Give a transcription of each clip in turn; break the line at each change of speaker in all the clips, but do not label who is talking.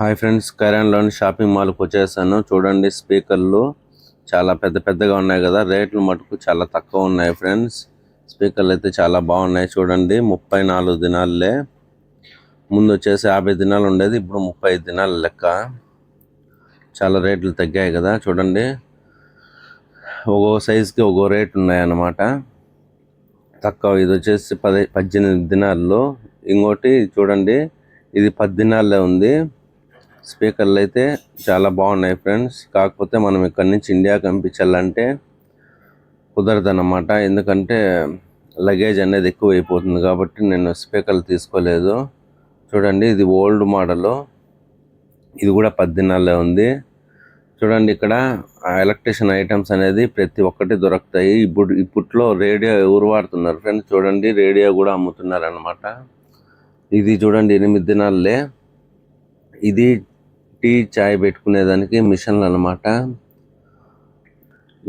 Hi friends కళ్యాణ్లోని shopping మాల్కి వచ్చేసాను. చూడండి స్పీకర్లు చాలా పెద్ద పెద్దగా ఉన్నాయి కదా. రేట్లు మటుకు చాలా తక్కువ ఉన్నాయి ఫ్రెండ్స్. స్పీకర్లు అయితే చాలా బాగున్నాయి చూడండి ముప్పై నాలుగు దినాలే. ముందు వచ్చేసి యాభై దినాలు ఉండేది ఇప్పుడు ముప్పై దినాల దినాలు లెక్క. చాలా రేట్లు తగ్గాయి కదా చూడండి. ఒక్కో సైజుకి ఒక్కో రేట్ ఉన్నాయన్నమాట. తక్కువ ఇది వచ్చేసి పది పద్దెనిమిది దినాల్లో. ఇంకోటి చూడండి ఇది పది దినాల్లో ఉంది. స్పీకర్లు అయితే చాలా బాగున్నాయి ఫ్రెండ్స్. కాకపోతే మనం ఇక్కడ నుంచి ఇండియాకి పంపించాలంటే కుదరదన్నమాట. ఎందుకంటే లగేజ్ అనేది ఎక్కువ అయిపోతుంది కాబట్టి నేను స్పీకర్లు తీసుకోలేదు. చూడండి ఇది ఓల్డ్ మోడల్. ఇది కూడా పద్దెనాలే ఉంది. చూడండి ఇక్కడ ఎలక్ట్రిషియన్ ఐటమ్స్ అనేది ప్రతి ఒక్కటి దొరుకుతాయి. ఇప్పుడు ఇప్పట్లో రేడియో ఎవరు వాడుతున్నారు ఫ్రెండ్స్? చూడండి రేడియో కూడా అమ్ముతున్నారు అనమాట ఇది చూడండి ఎనిమిది దినాలే ఇది టీ చాయ్ పెట్టుకునేదానికి మిషన్లు అనమాట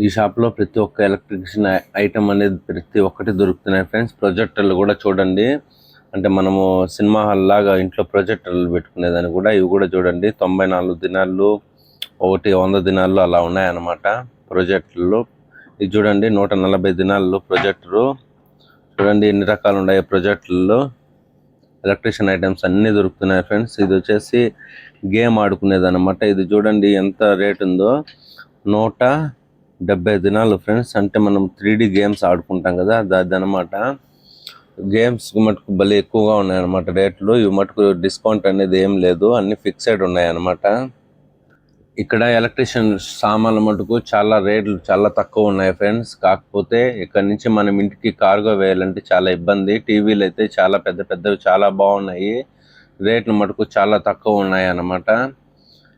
ఈ షాప్లో ప్రతి ఒక్క ఎలక్ట్రిషియన్ ఐటమ్ అనేది ప్రతి ఒక్కటి దొరుకుతున్నాయి ఫ్రెండ్స్. ప్రొజెక్టర్లు కూడా చూడండి. అంటే మనము సినిమా హాల్ లాగా ఇంట్లో ప్రొజెక్టర్లు పెట్టుకునేదాన్ని కూడా. ఇవి కూడా చూడండి. తొంభై నాలుగు దినాలు ఒకటి వంద దినాలు అలా ఉన్నాయన్నమాట ప్రొజెక్టర్లు. ఇది చూడండి నూట నలభై దినాలు ప్రొజెక్టరు. చూడండి ఎన్ని రకాలు ఉన్నాయి ప్రొజెక్టర్లు. ఎలక్ట్రిషియన్ ఐటమ్స్ అన్నీ దొరుకుతున్నాయి ఫ్రెండ్స్. ఇది వచ్చేసి గేమ్ ఆడుకునేదనమాట ఇది చూడండి ఎంత రేట్ ఉందో. నూట డెబ్బై దినాలు ఫ్రెండ్స్. అంటే మనం త్రీ గేమ్స్ ఆడుకుంటాం కదా అది అనమాట గేమ్స్ మటుకు భలే ఎక్కువగా ఉన్నాయన్నమాట రేట్లు. ఇవి మటుకు డిస్కౌంట్ అనేది ఏం లేదు. అన్ని ఫిక్సెడ్ ఉన్నాయన్నమాట. ఇక్కడ ఎలక్ట్రిషియన్ సామాన్లు మటుకు చాలా రేట్లు చాలా తక్కువ ఉన్నాయి ఫ్రెండ్స్. కాకపోతే ఇక్కడ నుంచి మనం ఇంటికి కార్గో వేయాలంటే చాలా ఇబ్బంది. టీవీలు అయితే చాలా పెద్ద పెద్దవి చాలా బాగున్నాయి. రేట్లు మటుకు చాలా తక్కువ ఉన్నాయి అన్నమాట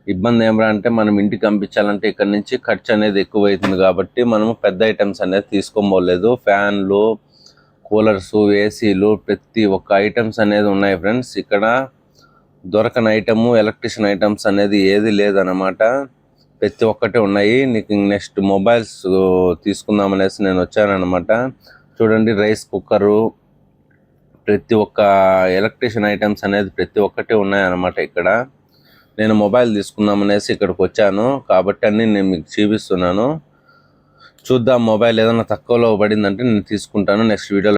ఇబ్బంది ఏమరా అంటే మనం ఇంటికి పంపించాలంటే ఇక్కడ నుంచి ఖర్చు అనేది ఎక్కువ అవుతుంది కాబట్టి మనము పెద్ద ఐటమ్స్ అనేది తీసుకోబోలేదు. ఫ్యాన్లు కూలర్స్ ఏసీలు ప్రతి ఒక్క ఐటమ్స్ అనేది ఉన్నాయి ఫ్రెండ్స్ ఇక్కడ దొరకని ఐటము ఎలక్ట్రిషియన్ ఐటమ్స్ అనేది ఏది లేదనమాట ప్రతి ఒక్కటి ఉన్నాయి. నీకు నెక్స్ట్ మొబైల్స్ తీసుకుందాం అనేసి నేను అనమాట చూడండి రైస్ కుక్కరు ప్రతి ఒక్క ఎలక్ట్రిషియన్ ఐటమ్స్ అనేది ప్రతి ఒక్కటి ఉన్నాయన్నమాట ఇక్కడ. నేను మొబైల్ తీసుకుందాం అనేసి ఇక్కడికి వచ్చాను. కాబట్టి అన్ని నేను మీకు చూపిస్తున్నాను. చూద్దాం మొబైల్ ఏదైనా తక్కువలో పడిందంటే నేను తీసుకుంటాను. నెక్స్ట్ వీడియోలో